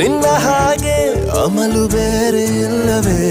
ನಿನ್ನ ಹಾಗೆ ಅಮಲು ಬೇರೆ ಇಲ್ಲವೇ?